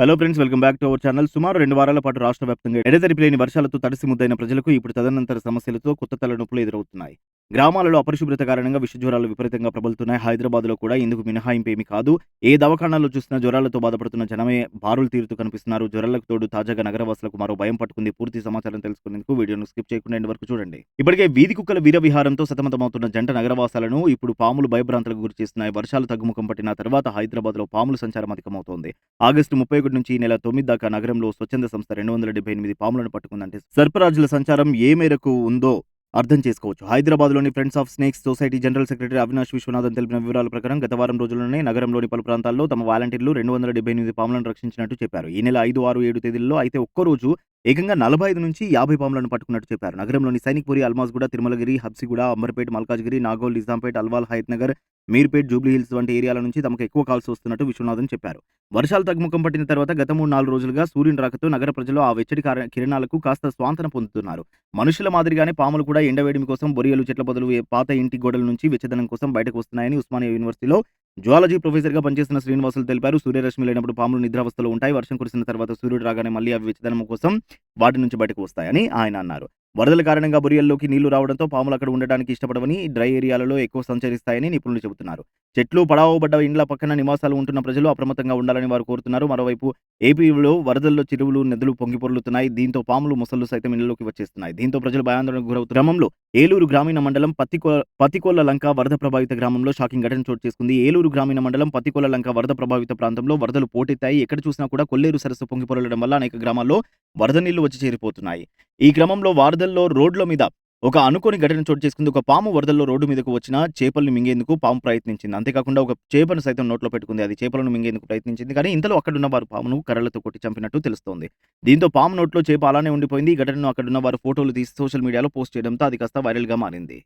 Hello friends welcome back to our channel సుమారు రెండు వారాల పాటు రాష్ట్ర వ్యాప్తంగా ఎడతెరిపి లేని వర్షాలతో తడిసి ముద్దైన ప్రజలకు ఇప్పుడు తదనంతర సమస్యలతో కొత్త తలనొప్పులు ఎదురవుతున్నాయి. గ్రామాలలో అపరిశుభ్రత కారణంగా విష జ్వరాలు విపరీతంగా ప్రబలుతున్నాయి. హైదరాబాద్లో కూడా ఇందుకు మినహాయింపు ఏమీ కాదు. ఏ దవాఖానాల్లో చూసినా జ్వరాలతో బాధపడుతున్న జనమే బారులు తీరుతూ కనిపిస్తున్నారు. జ్వరాలకు తోడు తాజాగా నగరవాసులకు మరో భయం పట్టుకుంది. పూర్తి సమాచారం తెలుసుకునేందుకు వీడియోను స్కిప్ చేయకుండా వరకు చూడండి. ఇప్పటికే వీధి కుక్కల వీర విహారంతో సతమతమవుతున్న జంట నగరవాసాలను ఇప్పుడు పాములు భయభ్రాంతులకు గురి చేస్తున్నాయి. వర్షాలు తగ్గుముఖం పట్టిన తర్వాత హైదరాబాద్లో పాముల సంచారం అధికమవుతోంది. ఆగస్టు ముప్పై ఒకటి నుంచి ఈ నెల తొమ్మిది దాకా నగరంలో స్వచ్ఛంద సంస్థ రెండు వందల డెబ్బై ఎనిమిది పాములను పట్టుకుందంటే సర్పరాజుల సంచారం ఏ మేరకు ఉందో అర్థం చేసుకోవచ్చు. హైదరాబాద్లోని friends of snakes society general secretary Avinash Viswanathan తెలిపిన వివరాల ప్రకారం గత వారం రోజుల్లోనే నగరంలోని పలు ప్రాంతాల్లో తమ వాలంటీర్లు రెండు వందల డెబ్బై ఎనిమిది పాములను రక్షించినట్టు చెప్పారు. ఈ నెల ఐదు ఆరు ఏడు తేదీల్లో అయితే ఒక్కరోజు ఏకంగా నలభై ఐదు నుంచి యాభై పాములను పట్టుకున్నట్టు చెప్పారు. నగరంలోని సైనిక్పురి అల్మాజ్గూడ తిరుమలగిరి హబ్సిగూడ అంబర్పేట్ మల్కాజ్గిరి నాగోల్ నిజాంపేట్ అల్వాల్ హయత్ నగర్ మీర్పేట్ జూబ్లీ హిల్స్ వంటి ఏరియాల నుంచి తమకు ఎక్కువ కాల్స్ వస్తున్నట్టు విశ్వనాథన్ చెప్పారు. వర్షాలు తగ్గుముఖం పట్టిన తర్వాత గత మూడు నాలుగు రోజులుగా సూర్యుని రాకతో నగర ప్రజలు ఆ వెచ్చటి కిరణాలకు కాస్త స్వాంతన పొందుతున్నారు. మనుషుల మాదిరిగానే పాములు కూడా ఎండవేయడం కోసం బొరియలు చెట్ల బదులు పాత ఇంటి గోడల నుంచి వెచ్చదనం కోసం బయటకు వస్తున్నాయని ఉస్మానియా యూనివర్సిటీలో జువాలజీ ప్రొఫెసర్గా పనిచేస్తున్న శ్రీనివాసులు తెలిపారు. సూర్యరశ్మి లేనప్పుడు పాములు నిద్రావస్థలో ఉంటాయి. వర్షం కురిసిన తర్వాత సూర్యుడు రాగానే మళ్ళీ అవి విచదనం కోసం వాటి నుంచి బయటకు వస్తాయని ఆయన అన్నారు. వరదల కారణంగా బొరియల్లోకి నీళ్ళు రావడంతో పాములు అక్కడ ఉండడానికి ఇష్టపడవని డ్రై ఏరియాలలో ఎక్కువ సంచరిస్తాయని నిపుణులు చెబుతున్నారు. చెట్లు పడవబడ్డ ఇండ్ల పక్కన నివాసాలు ఉంటున్న ప్రజలు అప్రమత్తంగా ఉండాలని వారు కోరుతున్నారు. మరోవైపు ఏపీలో వరదల్లో చెరువులు నదులు పొంగిపొర్లుతున్నాయి దీంతో పాములు మొసళ్ళు సైతం ఇళ్ళలోకి వచ్చేస్తున్నాయి. దీంతో ప్రజలు భయాందోళనకు గురవుతున్న క్రమంలో ఏలూరు గ్రామీణ మండలం పత్తికో పత్తికోళ్ళ లంక వరద ప్రభావిత గ్రామంలో షాకింగ్ ఘటన చోటు చేసుకుంది. ఏలూరు గ్రామీణ మండలం పత్తికోళ్ళ లంక వరద ప్రభావిత ప్రాంతంలో వరదలు పోటెత్తాయి. ఎక్కడ చూసినా కూడా కొల్లేరు సరస్సు పొంగిపొరలడం వల్ల అనేక గ్రామాల్లో వరద నీళ్ళు వచ్చి చేరిపోతున్నాయి. ఈ క్రమంలో వారదల్లో రోడ్ల మీద ఒక అనుకోని ఘటన చోటు చేసుకుంది. ఒక పాము వరదల్లో రోడ్డు మీదకు వచ్చిన చేపలను మింగేందుకు పాము ప్రయత్నించింది. అంతేకాకుండా ఒక చేపను సైతం నోట్లో పెట్టుకుంది. అది చేపలను మింగేందుకు ప్రయత్నించింది. కానీ ఇంతలో అక్కడున్న వారు పామును కర్రలతో కొట్టి చంపినట్టు తెలుస్తోంది. దీంతో పాము నోట్లో చేప అలానే ఉండిపోయింది. ఈ ఘటనను అక్కడున్న వారు ఫోటోలు తీసి సోషల్ మీడియాలో పోస్ట్ చేయడంతో అది కాస్త వైరల్గా మారింది.